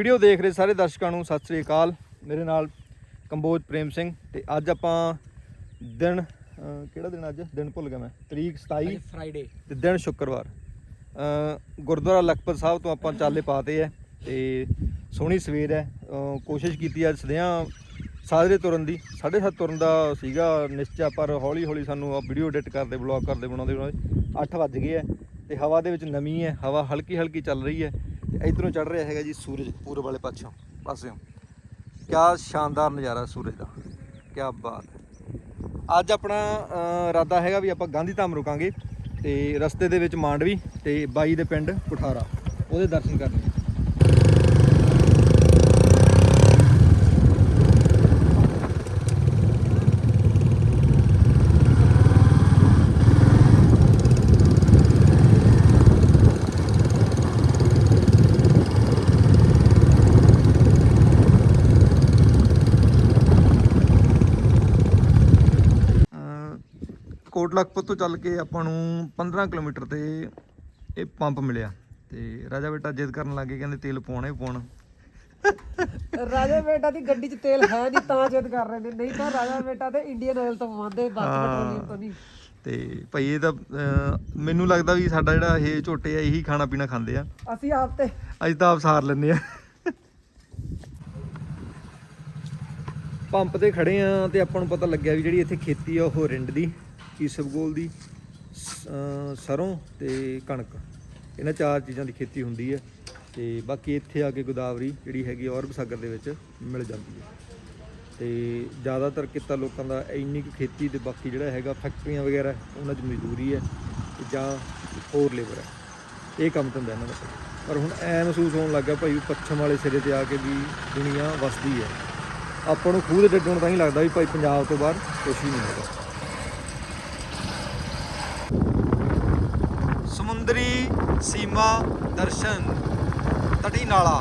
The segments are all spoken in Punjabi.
ਵੀਡੀਓ ਦੇਖ ਰਹੇ ਸਾਰੇ ਦਰਸ਼ਕਾਂ ਨੂੰ ਸਤਿ ਸ੍ਰੀ ਅਕਾਲ। ਮੇਰੇ ਨਾਲ ਕੰਬੋਜ ਪ੍ਰੇਮ ਸਿੰਘ ਤੇ ਅੱਜ ਆਪਾਂ ਦਿਨ ਕਿਹੜਾ ਦਿਨ ਅੱਜ? ਦਿਨ ਭੁੱਲ ਗਿਆ ਮੈਂ। ਤਰੀਕ 27 ਫਰਾਈਡੇ ਤੇ ਦਿਨ ਸ਼ੁੱਕਰਵਾਰ। ਗੁਰਦੁਆਰਾ ਲਖਪਤ ਸਾਹਿਬ ਤੋਂ ਆਪਾਂ ਚਾਲੇ ਪਾਤੇ ਐ ਤੇ ਸੋਹਣੀ ਸਵੇਰ ਐ ਕੋਸ਼ਿਸ਼ ਕੀਤੀ ਅੱਜ ਸਦਿਆਂ ਸਾਜਰੇ ਤੁਰਨ ਦੀ। 7:30 ਤੁਰਨ ਦਾ ਸੀਗਾ ਨਿਸ਼ਚਾ ਪਰ ਹੌਲੀ ਹੌਲੀ ਸਾਨੂੰ ਆ ਵੀਡੀਓ ਐਡਿਟ ਕਰਦੇ ਬਲੌਗ ਕਰਦੇ ਬਣਾਉਂਦੇ ਬਣਾਉਂਦੇ 8 ਵੱਜ ਗਏ ਐ ਤੇ ਹਵਾ ਦੇ ਵਿੱਚ ਨਮੀ ਐ ਹਵਾ ਹਲਕੀ ਹਲਕੀ ਚੱਲ ਰਹੀ ਐ ਇਧਰੋਂ ਚੜ ਰਿਹਾ ਹੈਗਾ ਜੀ ਸੂਰਜ, ਪੂਰਬ ਵਾਲੇ ਪਾਸਿਓਂ ਪਾਸਿਓਂ। ਕਿਆ ਸ਼ਾਨਦਾਰ ਨਜ਼ਾਰਾ ਸੂਰਜ ਦਾ। ਕਿਆ ਬਾਤ ਅੱਜ ਆਪਣਾ ਇਰਾਦਾ ਹੈਗਾ ਵੀ ਆਪਾਂ ਗਾਂਧੀ ਧਾਮ ਰੁਕਾਂਗੇ ਤੇ ਰਸਤੇ ਦੇ ਵਿੱਚ ਮਾਂਡਵੀ ਤੇ ਬਾਈ ਦੇ ਪਿੰਡ ਕੁਠਾਰਾ ਉਹਦੇ ਦਰਸ਼ਨ ਕਰਨੇ ਅ, ਕੋਟ ਲਖਪਤ ਤੋਂ ਚੱਲ ਕੇ ਆਪਾਂ ਨੂੰ 15 ਕਿਲੋਮੀਟਰ ਤੇ ਇਹ ਪੰਪ ਮਿਲਿਆ। ਤੇ ਰਾਜਾ ਬੇਟਾ ਜਿੱਦ ਕਰਨ ਲੱਗੇ ਕਹਿੰਦੇ ਤੇਲ ਪਾਉਣਾ ਹੀ ਪਾਉਣਾ। ਰਾਜਾ ਬੇਟਾ ਦੀ ਗੱਡੀ 'ਚ ਤੇਲ ਹੈ ਨਹੀਂ ਤਾਂ ਜਿੱਦ ਕਰ ਰਹੇ ਨੇ। ਨਹੀਂ ਤਾਂ ਰਾਜਾ ਬੇਟਾ ਤੇ ਇੰਡੀਅਨ ਆਇਲ ਤੋਂ ਪਵਾਉਂਦੇ ਬਾਕੀ ਪੈਟਰੋਲੀਅਮ ਤੋਂ ਨਹੀਂ। ਤੇ ਭਾਈ ਇਹ ਤਾਂ ਮੈਨੂੰ ਲੱਗਦਾ ਵੀ ਸਾਡਾ ਜਿਹੜਾ ਇਹ ਝੋਟੇ ਆ ਇਹੀ ਖਾਣਾ ਪੀਣਾ ਖਾਂਦੇ ਆ। ਅਸੀਂ ਆਪ ਤੇ ਅੱਜ ਤਾਂ ਆਪ ਸਾਰ ਲੈਂਦੇ ਆ। ਪੰਪ ਤੇ ਖੜੇ ਆ ਤੇ ਆਪਾਂ ਨੂੰ ਪਤਾ ਲੱਗਿਆ ਵੀ ਜਿਹੜੀ ਇੱਥੇ ਖੇਤੀ ਆ ਉਹ ਰਿੰਡ ਦੀ। ਈਸਬਗੋਲ ਦੀ, ਸ- ਸਰੋਂ ਤੇ ਕਣਕ। ਇਹਨਾਂ ਚਾਰ ਚੀਜ਼ਾਂ ਦੀ ਖੇਤੀ ਹੁੰਦੀ ਹੈ ਤੇ ਬਾਕੀ ਇੱਥੇ ਆ ਕੇ ਗੋਦਾਵਰੀ ਜਿਹੜੀ ਹੈਗੀ ਔਰਬ ਸਾਗਰ ਦੇ ਵਿੱਚ ਮਿਲ ਜਾਂਦੀ ਹੈ। ਤੇ ਜ਼ਿਆਦਾਤਰ ਕਿੱਤਾ ਲੋਕਾਂ ਦਾ ਇੰਨੀ ਕੁ ਖੇਤੀ ਤੇ ਬਾਕੀ ਜਿਹੜਾ ਹੈਗਾ ਫੈਕਟਰੀਆਂ ਵਗੈਰਾ, ਉਹਨਾਂ 'ਚ ਮਜ਼ਦੂਰੀ ਹੈ ਜਾਂ ਹੋਰ ਲੇਬਰ ਹੈ। ਇਹ ਕੰਮ ਧੰਦਾ ਇਹਨਾਂ ਦਾ। ਪਰ ਹੁਣ ਐ ਮਹਿਸੂਸ ਹੋਣ ਲੱਗਾ ਭਾਈ ਵੀ ਪੱਛਮ ਵਾਲੇ ਸਿਰੇ ਤੇ ਆ ਕੇ ਵੀ ਦੁਨੀਆ ਵਸਦੀ ਹੈ। ਆਪਾਂ ਨੂੰ ਖੂਹ ਦੇ ਤਾਂ ਹੀ ਲੱਗਦਾ ਵੀ ਭਾਈ ਪੰਜਾਬ ਤੋਂ ਬਾਹਰ ਕੁਝ ਹੀ ਨਹੀਂ ਹੈਗਾ ਸਮੁੰਦਰੀ ਸੀਮਾ ਦਰਸ਼ਨ ਤਟੀ ਨਾਲਾ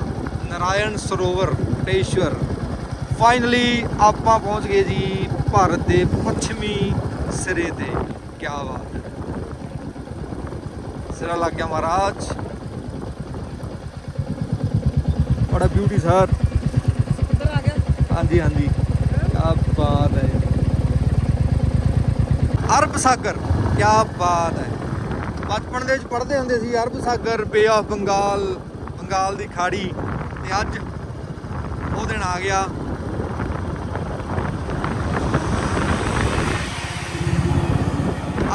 ਨਾਰਾਇਣ ਸਰੋਵਰ ਕੋਟੇਸ਼ਵਰ ਫਾਈਨਲੀ ਆਪਾਂ ਪਹੁੰਚ ਗਏ ਜੀ ਭਾਰਤ ਦੇ ਪੱਛਮੀ ਸਿਰੇ ਤੇ। ਕੀ ਬਾਤ ਹੈ। ਸਿਰਾ ਲੱਗ ਗਿਆ ਮਹਾਰਾਜ। ਬੜਾ ਬਿਊਟੀ ਸਰ ਇੱਧਰ ਆ ਗਿਆ ਹਾਂਜੀ ਹਾਂਜੀ। ਕੀ ਬਾਤ ਹੈ। ਅਰਬ ਸਾਗਰ। ਕੀ ਬਾਤ ਹੈ। ਬਚਪਨ ਦੇ ਵਿੱਚ ਪੜ੍ਹਦੇ ਹੁੰਦੇ ਸੀ ਅਰਬ ਸਾਗਰ ਬੇ ਆਫ ਬੰਗਾਲ ਬੰਗਾਲ ਦੀ ਖਾੜੀ ਤੇ ਅੱਜ ਉਹ ਦਿਨ ਆ ਗਿਆ।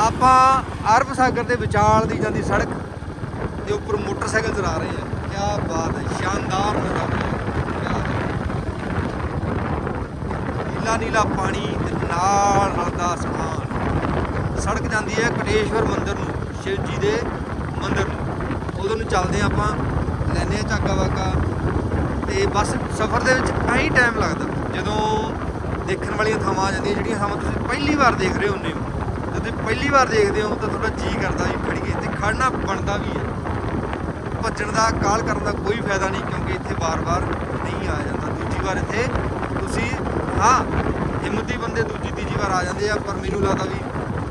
ਆਪਾਂ ਅਰਬ ਸਾਗਰ ਦੇ ਵਿਚਾਲ ਦੀ ਜਾਂਦੀ ਸੜਕ ਦੇ ਉੱਪਰ ਮੋਟਰਸਾਈਕਲ ਚਲਾ ਰਹੇ ਆ ਕੀ ਬਾਤ ਹੈ, ਸ਼ਾਨਦਾਰ ਨਜ਼ਾਰਾ। ਨੀਲਾ ਨੀਲਾ ਪਾਣੀ ਤੇ ਨਾਲ ਰਲਦਾ ਅਸਮਾਨ। ਸੜਕ ਜਾਂਦੀ ਹੈ ਕਟੇਸ਼ਵਰ ਮੰਦਿਰ ਨੂੰ। ਸ਼ਿਵ ਜੀ ਦੇ ਮੰਦਿਰ ਨੂੰ। ਉਦੋਂ ਨੂੰ ਚੱਲਦੇ ਹਾਂ ਆਪਾਂ ਲੈਨੇ ਆ ਝਾਕਾ ਵਾਗਾ ਤੇ ਬਸ ਸਫ਼ਰ ਦੇ ਵਿੱਚ ਐਂ ਟਾਈਮ ਲੱਗਦਾ। ਜਦੋਂ ਦੇਖਣ ਵਾਲੀਆਂ ਥਾਵਾਂ ਆ ਜਾਂਦੀਆਂ, ਜਿਹੜੀਆਂ ਥਾਵਾਂ ਤੁਸੀਂ ਪਹਿਲੀ ਵਾਰ ਦੇਖ ਰਹੇ ਹੁੰਦੇ ਹੋ। ਜਦੋਂ ਤੁਸੀਂ ਪਹਿਲੀ ਵਾਰ ਦੇਖਦੇ ਹੋ, ਤਾਂ ਤੁਹਾਡਾ ਜੀ ਕਰਦਾ ਵੀ ਖੜੀਏ ਤੇ ਖੜਨਾ ਬਣਦਾ ਵੀ ਹੈ। ਭੱਜਣ ਦਾ, ਕਾਲ ਕਰਨ ਦਾ ਕੋਈ ਫਾਇਦਾ ਨਹੀਂ, ਕਿਉਂਕਿ ਇੱਥੇ ਵਾਰ-ਵਾਰ ਨਹੀਂ ਆ ਜਾਂਦਾ। ਦੂਜੀ ਵਾਰ ਇੱਥੇ ਤੁਸੀਂ, ਹਾਂ, ਹਿੰਮਤੀ ਬੰਦੇ ਦੂਜੀ ਤੀਜੀ ਵਾਰ ਆ ਜਾਂਦੇ ਆ, ਪਰ ਮੈਨੂੰ ਲੱਗਦਾ ਵੀ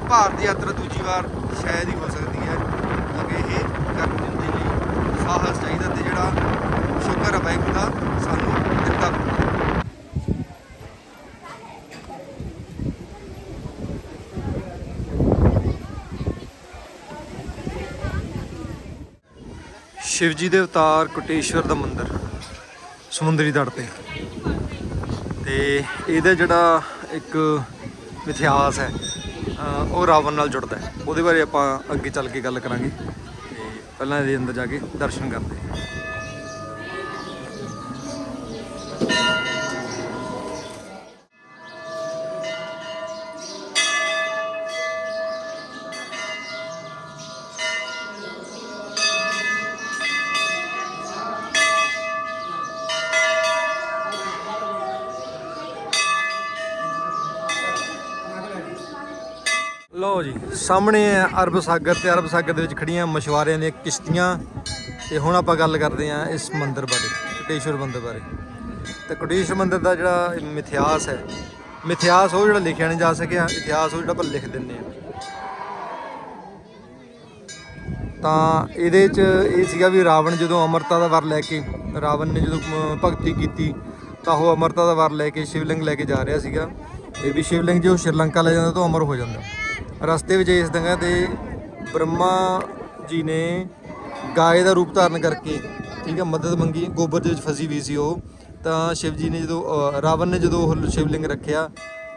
ਭਾਰਤ ਯਾਤਰਾ ਦੂਜੀ ਵਾਰ ਸ਼ਾਇਦ ਹੀ ਹੋ ਸਕਦੀ ਹੈ। ਕਿਉਂਕਿ ਇਹ ਕਰਨ ਦੇ ਲਈ ਸਾਹਸ ਚਾਹੀਦਾ ਤੇ ਜਿਹੜਾ ਸ਼ੁਕਰ ਹੈ ਵਾਹਿਗੁਰੂ ਦਾ, ਸਾਨੂੰ ਦਿੱਤਾ। ਸ਼ਿਵ ਜੀ ਦੇ ਅਵਤਾਰ ਕੋਟੇਸ਼ਵਰ ਦਾ ਮੰਦਿਰ, ਸਮੁੰਦਰੀ ਤੜ ਤੇ। ਤੇ ਇਹਦਾ ਜਿਹੜਾ ਇੱਕ ਇਤਿਹਾਸ ਹੈ ਉਹ ਰਾਵਣ ਨਾਲ ਜੁੜਦਾ ਹੈ। ਉਹਦੇ ਬਾਰੇ ਆਪਾਂ ਅੱਗੇ ਚੱਲ ਕੇ ਗੱਲ ਕਰਾਂਗੇ। ਤੇ ਪਹਿਲਾਂ ਇਹਦੇ ਅੰਦਰ ਜਾ ਕੇ ਦਰਸ਼ਨ ਕਰਦੇ ਹਾਂ। ਸਾਹਮਣੇ ਹੈ ਅਰਬ ਸਾਗਰ ਤੇ ਅਰਬ ਸਾਗਰ ਦੇ ਵਿੱਚ ਖੜੀਆਂ ਮਛੁਆਰਿਆਂ ਦੀਆਂ ਕਿਸ਼ਤੀਆਂ। ਤੇ ਹੁਣ ਆਪਾਂ ਗੱਲ ਕਰਦੇ ਹਾਂ ਇਸ ਮੰਦਿਰ ਬਾਰੇ, ਕੋਟੇਸ਼ਵਰ ਮੰਦਿਰ ਬਾਰੇ। ਤੇ ਕੋਟੇਸ਼ਵਰ ਮੰਦਿਰ ਦਾ ਜਿਹੜਾ ਮਿਥਿਹਾਸ ਹੈ, ਮਿਥਿਹਾਸ ਉਹ ਜਿਹੜਾ ਲਿਖਿਆ ਨਹੀਂ ਜਾ ਸਕਿਆ, ਇਤਿਹਾਸ ਉਹ ਜਿਹੜਾ ਆਪਾਂ ਲਿਖ ਦਿੰਨੇ ਆ ਤਾਂ ਇਹਦੇ 'ਚ ਇਹ ਸੀਗਾ ਵੀ ਰਾਵਣ ਜਦੋਂ ਅਮਰਤਾ ਦਾ ਵਰ ਲੈ ਕੇ, ਰਾਵਣ ਨੇ ਜਦੋਂ ਭਗਤੀ ਕੀਤੀ, ਤਾਂ ਉਹ ਅਮਰਤਾ ਦਾ ਵਰ ਲੈ ਕੇ ਸ਼ਿਵਲਿੰਗ ਲੈ ਕੇ ਜਾ ਰਿਹਾ ਸੀਗਾ। ਤੇ ਵੀ ਸ਼ਿਵਲਿੰਗ ਜੋ ਸ਼੍ਰੀਲੰਕਾ ਲੈ ਜਾਂਦਾ ਤਾਂ ਅਮਰ ਹੋ ਜਾਂਦਾ। ਰਸਤੇ ਵਿੱਚ ਇਸ ਜਗ੍ਹਾ ਤੇ ਬ੍ਰਹਮਾ ਜੀ ਨੇ ਗਾਏ ਦਾ ਰੂਪ ਧਾਰਨ ਕਰਕੇ, ਠੀਕ ਹੈ, ਮਦਦ ਮੰਗੀ, ਗੋਬਰ ਦੇ ਵਿੱਚ ਫਸੀ ਹੋਈ ਸੀ ਉਹ। ਤਾਂ ਸ਼ਿਵ ਜੀ ਨੇ ਜਦੋਂ ਰਾਵਣ ਨੇ ਜਦੋਂ ਉਹ ਸ਼ਿਵਲਿੰਗ ਰੱਖਿਆ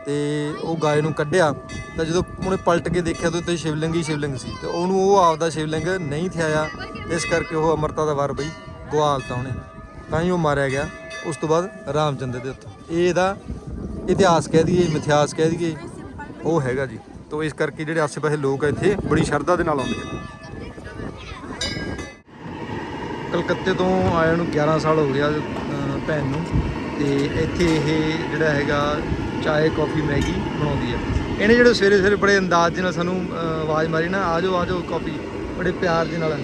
ਤੇ ਉਹ ਗਾਏ ਨੂੰ ਕੱਢਿਆ, ਤਾਂ ਜਦੋਂ ਉਹਨੇ ਪਲਟ ਕੇ ਦੇਖਿਆ ਤਾਂ ਉੱਤੇ ਸ਼ਿਵਲਿੰਗ ਹੀ ਸ਼ਿਵਲਿੰਗ ਸੀ। ਤੇ ਉਹਨੂੰ ਉਹ ਆਪਦਾ ਸ਼ਿਵਲਿੰਗ ਨਹੀਂ ਥਿਆਇਆ, ਇਸ ਕਰਕੇ ਉਹ ਅਮਰਤਾ ਦਾ ਵਾਰ ਬਈ ਗਵਾਲਤਾ ਉਹਨੇ ਤਾਂ ਹੀ ਉਹ ਮਾਰਿਆ ਗਿਆ। ਉਸ ਤੋਂ ਬਾਅਦ ਰਾਮਚੰਦਰ ਦੇ ਉੱਤੇ ਇਹ ਇਹਦਾ ਇਤਿਹਾਸ ਕਹਿ ਦਈਏ, ਮਿਥਿਹਾਸ ਕਹਿ ਦਈਏ, ਉਹ ਹੈਗਾ ਜੀ। ਤੋਂ ਇਸ ਕਰਕੇ ਜਿਹੜੇ ਆਸ-ਪਾਸੇ ਲੋਕ ਆ ਇੱਥੇ ਬੜੀ ਸ਼ਰਧਾ ਦੇ ਨਾਲ ਆਉਂਦੇ ਆ। ਕਲਕੱਤੇ ਤੋਂ ਆਇਆ ਨੂੰ 11 ਸਾਲ ਹੋ ਗਿਆ ਭੈਣ ਨੂੰ। ਤੇ ਇੱਥੇ ਇਹ ਜਿਹੜਾ ਹੈਗਾ ਚਾਏ ਕਾਫੀ, ਮੈਗੀ ਬਣਾਉਂਦੀ ਹੈ ਇਹਨੇ ਜਿਹੜੇ ਸਵੇਰੇ ਸਵੇਰੇ ਬੜੇ ਅੰਦਾਜ਼ ਦੇ ਨਾਲ ਸਾਨੂੰ ਆਵਾਜ਼ ਮਾਰੀ ਨਾ ਆਜੋ ਆਜੋ ਕਾਫੀ। ਬੜੇ ਪਿਆਰ ਦੇ ਨਾਲ।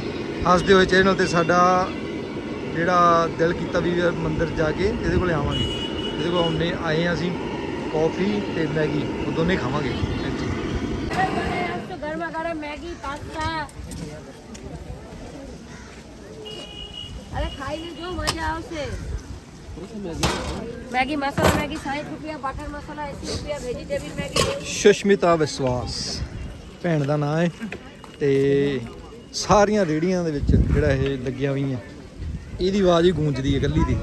ਹੱਸਦੇ ਹੋਏ ਚਿਹਰੇ ਨਾਲ ਤੇ ਸਾਡਾ ਜਿਹੜਾ ਦਿਲ ਕੀਤਾ ਵੀ ਯਾਰ ਮੰਦਿਰ ਜਾ ਕੇ ਇਹਦੇ ਕੋਲੇ ਆਵਾਂਗੇ। ਇਹਦੇ ਕੋਲ ਆਉਂਦੇ, ਆਏ ਹਾਂ ਅਸੀਂ ਕਾਫੀ ਤੇ ਮੈਗੀ, ਉਹ ਦੋਨੇ ਖਾਵਾਂਗੇ। ગરમા ગરમ મેગી પાસ્તા અરે ખાઈને જો મજા આવશે મેગી મસાલા મેગી સાહીઠ રૂપિયા બટર મસાલા એસી રૂપિયા વેજીટેબલ મેગી સુષ્મિતા વિશ્વાસ ਭੈਣ ਦਾ ਨਾਂ ਹੈ ਤੇ ਸਾਰੀਆਂ ਰੇੜੀਆਂ ਦੇ ਵਿੱਚ ਜਿਹੜਾ ਇਹ ਲੱਗਿਆ ਹੋਈਆਂ ਇਹਦੀ ਆਵਾਜ਼ ਹੀ ਗੂੰਜਦੀ ਹੈ ਇਕੱਲੀ ਦੀ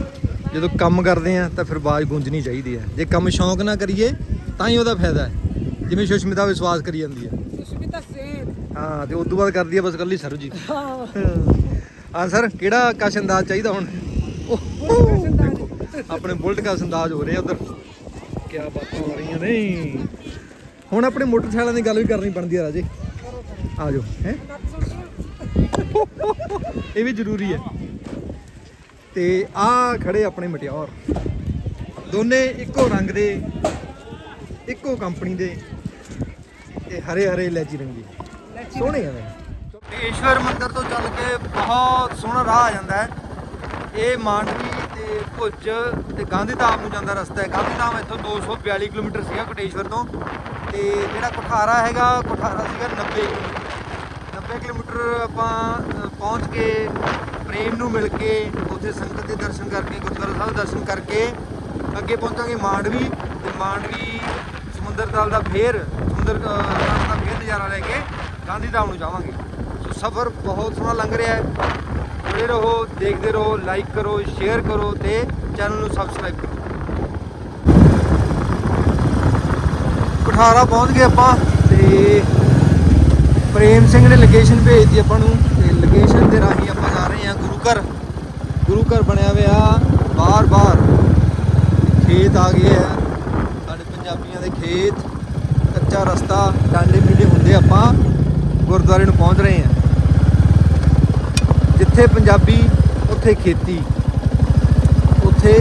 ਜਦੋਂ ਕੰਮ ਕਰਦੇ ਆ ਤਾਂ ਫਿਰ ਆਵਾਜ਼ ਗੂੰਜਣੀ ਚਾਹੀਦੀ ਹੈ ਜੇ ਕੰਮ ਸ਼ੌਂਕ ਨਾਲ ਕਰੀਏ ਤਾਂ ਹੀ ਉਹਦਾ ਫਾਇਦਾ ਹੈ ਜਿਵੇਂ ਸੁਸ਼ਮਿਤਾ ਵਿਸ਼ਵਾਸ ਕਰੀ ਜਾਂਦੀ ਹੈ। ਸੁਸ਼ਮਿਤਾ ਸੇਨ ਹਾਂ ਤੇ ਉਸ ਤੋਂ ਬਾਅਦ ਕਰਦੀ ਹੈ ਬਸ ਇਕੱਲੀ ਸਰਬਜੀਤ। ਹਾਂ। ਹਾਂ ਸਰ ਕਿਹੜਾ ਕਸ਼ ਅੰਦਾਜ਼ ਚਾਹੀਦਾ ਹੁਣ? ਦੇਖੋ, ਆਪਣੇ ਬੁਲਟ ਕਸ਼ ਅੰਦਾਜ਼ ਹੋ ਰਿਹਾ ਉਧਰ। ਕੀ ਬਾਤਾਂ ਹੋ ਰਹੀਆਂ ਨੇ। ਹੁਣ ਆਪਣੇ ਮੋਟਰਸਾਈਕਲਾਂ ਦੀ ਗੱਲ ਵੀ ਕਰਨੀ ਬਣਦੀ ਆ ਰਾਜੇ। ਆ ਜਾਓ ਹੈ? ਇਹ ਵੀ ਜ਼ਰੂਰੀ ਹੈ। ਤੇ ਆ ਖੜੇ ਆਪਣੇ ਮਟਿਆਰ। ਦੋਨੇ ਇੱਕੋ ਰੰਗ ਦੇ ਇੱਕੋ ਕੰਪਨੀ ਦੇ। ਤੇ ਹਰੇ ਹਰੇ ਇਲਾਚੀ ਰੰਗੀ। ਸੋਹਣੇ ਆ ਈਸ਼ਵਰ ਮੰਦਿਰ ਤੋਂ ਚੱਲ ਕੇ ਬਹੁਤ ਸੋਹਣਾ ਰਾਹ ਆ ਜਾਂਦਾ ਹੈ। ਇਹ ਮਾਂਡਵੀ ਤੇ ਭੁੱਜ ਤੇ ਗਾਂਧੀਧਾਮ ਨੂੰ ਜਾਂਦਾ ਰਸਤਾ ਹੈ। ਗਾਂਧੀ ਧਾਮ ਇੱਥੋਂ 242 ਕਿਲੋਮੀਟਰ ਸੀਗਾ ਕੋਟੇਸ਼ਵਰ ਤੋਂ। ਤੇ ਜਿਹੜਾ ਕੁਠਾਰਾ ਹੈਗਾ, ਕੁਠਾਰਾ ਸੀਗਾ 90 ਕਿਲੋਮੀਟਰ। 90 ਕਿਲੋਮੀਟਰ ਆਪਾਂ ਪਹੁੰਚ ਕੇ ਪ੍ਰੇਮ ਨੂੰ ਮਿਲ ਕੇ ਉੱਥੇ ਸੰਗਤ ਦੇ ਦਰਸ਼ਨ ਕਰਕੇ, ਗੁਰਦੁਆਰਾ ਸਾਹਿਬ ਦੇ ਦਰਸ਼ਨ ਕਰਕੇ ਅੱਗੇ ਪਹੁੰਚਾਂਗੇ ਮਾਂਡਵੀ। ਤੇ ਮਾਂਡਵੀ ਸਮੁੰਦਰ ਤਲ ਦਾ ਫੇਰ ਸਮੁੰਦਰ ਦਾ ਫੇਰ ਨਜ਼ਾਰਾ ਲੈ ਕੇ ਗਾਂਧੀ ਧਾਮ ਨੂੰ ਜਾਵਾਂਗੇ। ਸੋ ਸਫ਼ਰ ਬਹੁਤ ਸੋਹਣਾ ਲੰਘ ਰਿਹਾ ਹੈ। ਜੁੜੇ ਰਹੋ, ਦੇਖਦੇ ਰਹੋ ਲਾਈਕ ਕਰੋ ਸ਼ੇਅਰ ਕਰੋ ਤੇ ਚੈਨਲ ਨੂੰ ਸਬਸਕ੍ਰਾਈਬ ਕਰੋ। ਕੁਠਾਰਾ ਪਹੁੰਚ ਗਏ ਆਪਾਂ ਤੇ ਪ੍ਰੇਮ ਸਿੰਘ ਨੇ ਲੋਕੇਸ਼ਨ ਭੇਜਤੀ ਆਪਾਂ ਨੂੰ ਤੇ ਲੋਕੇਸ਼ਨ ਦੇ ਰਾਹੀਂ ਆਪਾਂ ਜਾ ਰਹੇ ਹਾਂ ਗੁਰੂ ਘਰ। ਗੁਰੂ ਘਰ ਬਣਿਆ ਹੋਇਆ ਬਾਰ ਬਾਹਰ ਖੇਤ ਆ ਗਏ ਆ। ਸਾਡੇ ਪੰਜਾਬੀਆਂ ਦੇ ਖੇਤ। ਕੱਚਾ ਰਸਤਾ ਡਾਂਡੇ ਮਿੱਡੇ ਹੁੰਦੇ ਆਪਾਂ ਗੁਰਦੁਆਰੇ ਨੂੰ ਪਹੁੰਚ ਰਹੇ ਹਾਂ। ਜਿੱਥੇ ਪੰਜਾਬੀ, ਉੱਥੇ ਖੇਤੀ, ਉੱਥੇ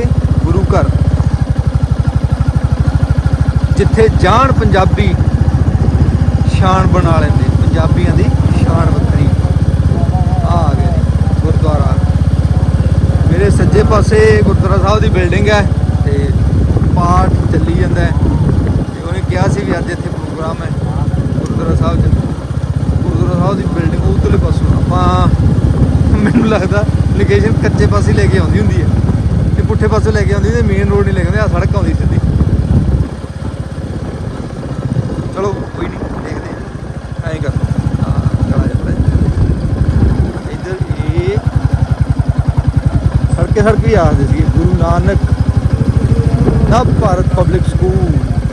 ਗੁਰੂ ਘਰ। ਜਿੱਥੇ ਜਾਣ ਪੰਜਾਬੀ ਸ਼ਾਨ ਬਣਾ ਲੈਂਦੇ, ਪੰਜਾਬੀਆਂ ਦੀ ਸ਼ਾਨ ਵੱਖਰੀ। ਆ ਗਿਆ ਗੁਰਦੁਆਰਾ। ਮੇਰੇ ਸੱਜੇ ਪਾਸੇ ਗੁਰਦੁਆਰਾ ਸਾਹਿਬ ਦੀ ਬਿਲਡਿੰਗ ਹੈ ਤੇ ਪਾਠ ਚੱਲੀ ਜਾਂਦਾ ਹੈ। ਤੇ ਉਹਨੇ ਕਿਹਾ ਸੀ ਵੀ ਅੱਜ ਇੱਥੇ ਪ੍ਰੋਗਰਾਮ ਹੈ ਗੁਰਦੁਆਰਾ ਸਾਹਿਬ 'ਚ। ਗੁਰਦੁਆਰਾ ਸਾਹਿਬ ਦੀ ਬਿਲਡਿੰਗ ਉਧਰਲੇ ਪਾਸੋਂ ਆਪਾਂ ਮੈਨੂੰ ਲੱਗਦਾ ਲੋਕੇਸ਼ਨ ਕੱਚੇ ਪਾਸੇ ਲੈ ਕੇ ਆਉਂਦੀ ਹੁੰਦੀ ਹੈ। ਤੇ ਪੁੱਠੇ ਪਾਸੇ ਲੈ ਕੇ ਆਉਂਦੀ ਤੇ ਮੇਨ ਰੋਡ ਨਹੀਂ ਲੈ ਕੇ ਆ ਸੜਕ ਆਉਂਦੀ ਸਿੱਧੀ। ਚਲੋ, ਕੋਈ ਨਹੀਂ ਦੇਖਦੇ ਹਾਂ। ਐਂ ਕਰ ਹਾਂ ਸੜਕੇ ਸੜਕੇ ਹੀ ਆਖਦੇ ਸੀ ਗੁਰੂ ਨਾਨਕ ਨਵ ਭਾਰਤ ਪਬਲਿਕ ਸਕੂਲ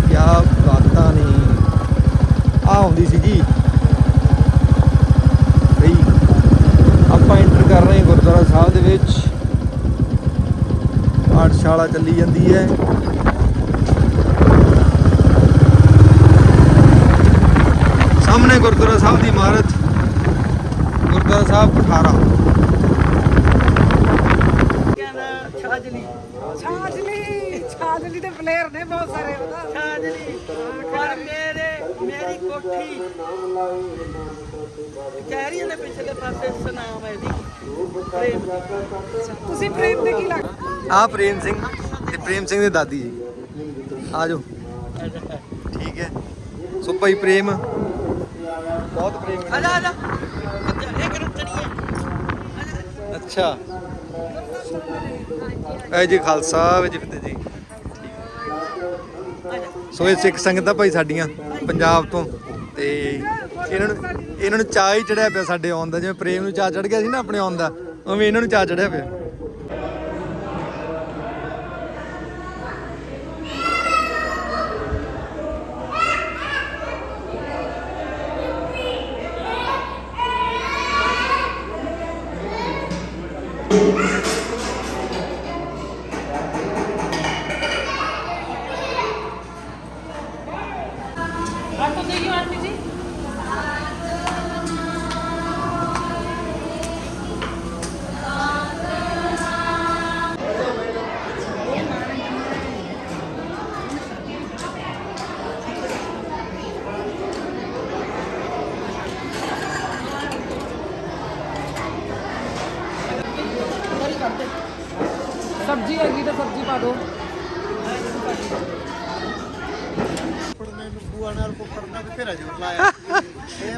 ਕਿਆ ਬਾਤਾਂ ਨੇ। ਆ ਆਉਂਦੀ ਸੀ ਜੀ ਬਈ ਆਪਾਂ ਐਂਟਰ ਕਰ ਰਹੇ ਹਾਂ ਗੁਰਦੁਆਰਾ ਸਾਹਿਬ ਦੇ ਵਿੱਚ। ਪਾਠਸ਼ਾਲਾ ਚੱਲੀ ਜਾਂਦੀ ਹੈ। ਸਾਹਮਣੇ ਗੁਰਦੁਆਰਾ ਸਾਹਿਬ ਦੀ ਇਮਾਰਤ। ਗੁਰਦੁਆਰਾ ਸਾਹਿਬ ਖਠਾਰਾ ਛਾਜਲੀ। ਛਾਜਲੀ। ਦੇ ਪਲੇਅਰ ਨੇ ਬਹੁਤ ਸਾਰੇ ਪਤਾ ਕੋਠੀ ਕਚਹਿਰੀਆਂ ਦੇ ਪਿਛਲੇ ਪਾਸੇ ਸੁਨਾਮ ਹੈ ਇਹਦੀ ਪ੍ਰੇਮ। ਤੁਸੀਂ ਪ੍ਰੇਮ ਦੇ ਕੀ ਲੱਗ? ਆ ਪ੍ਰੇਮ ਸਿੰਘ ਤੇ ਪ੍ਰੇਮ ਸਿੰਘ ਦੇ ਦਾਦੀ ਜੀ। ਆ ਜਾਓ। ਠੀਕ ਹੈ। ਸੋ ਭਾਈ ਪ੍ਰੇਮ। ਬਹੁਤ ਪ੍ਰੇਮ ਆ ਜਾ ਆ ਜਾ। ਇੱਕ ਮਿੰਟ ਅੱਛਾ। ਐ ਜੀ ਖਾਲਸਾ ਵੇ ਜੀ ਫਤਿਹ ਜੀ। ਸੋ ਇਹ ਸਿੱਖ ਸੰਗਤਾਂ ਭਾਈ ਸਾਡੀਆਂ ਪੰਜਾਬ ਤੋਂ। ਤੇ ਇਹਨਾਂ ਨੂੰ ਇਹਨਾਂ ਨੂੰ ਚਾਹ ਹੀ ਚੜਿਆ ਪਿਆ ਸਾਡੇ ਆਉਣ ਦਾ। ਜਿਵੇਂ ਪ੍ਰੇਮ ਨੂੰ ਚਾਹ ਚੜ ਗਿਆ ਸੀ ਨਾ ਆਪਣੇ ਆਉਣ ਦਾ, ਉਵੇਂ ਇਹਨਾਂ ਨੂੰ ਚਾਹ ਚੜਿਆ ਪਿਆ।